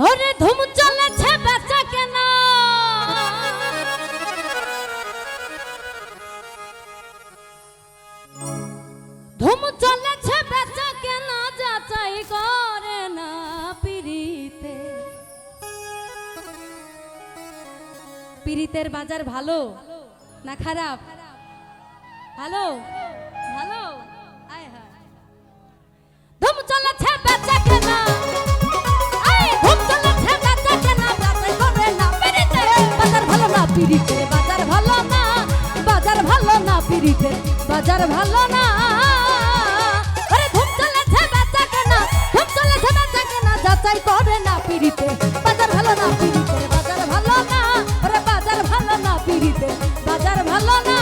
ওরে ধুম চলেছে বেচা কেনা? ধুম চলেছে বেচা কেনা? যাচাই করে না পিরিতে পিরিতের বাজার ভালো না খারাপ? ভালো? ভালো? বিপে বাজার ভালো না। আরে ধূপ চলেছে বেচা কেনা ধূপ চলেছে বেচা কেনা, যাচাই করে না পিড়িতে বাজার ভালো না পিড়িতে বাজার ভালো না। আরে বাজার ভালো না পিড়িতে বাজার ভালো না।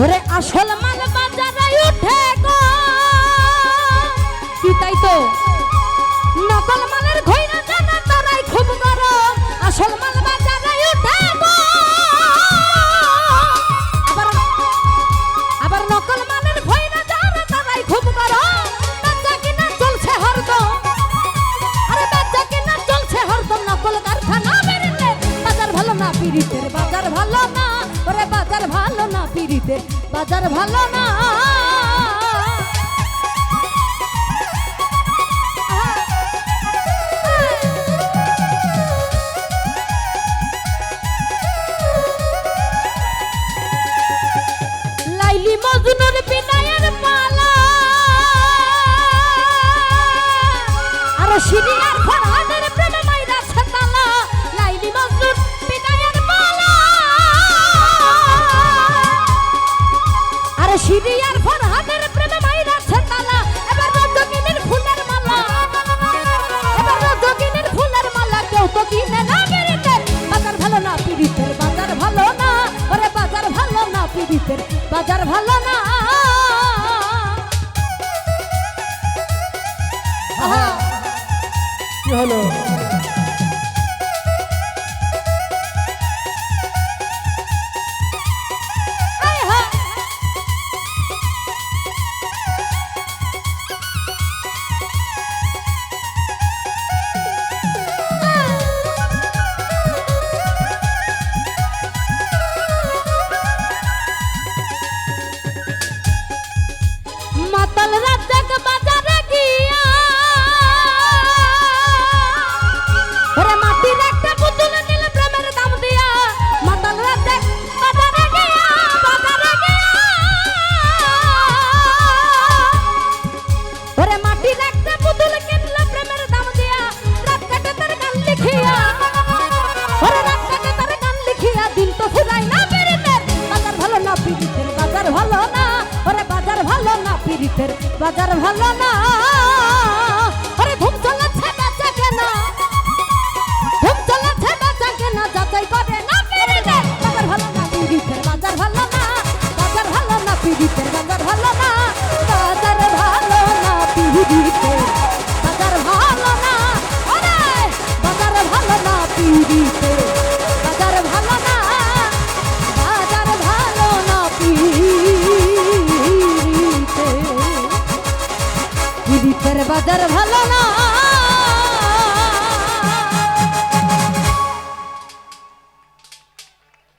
What? আসল মাল বাজার বাজার ভালো না পিড়িতে বাজার ভালো না। লাইলি পালা। আর সিনিয়া বিপের বাজার ভালো না। হলো? বাজার ভালো না। बदर भलो ना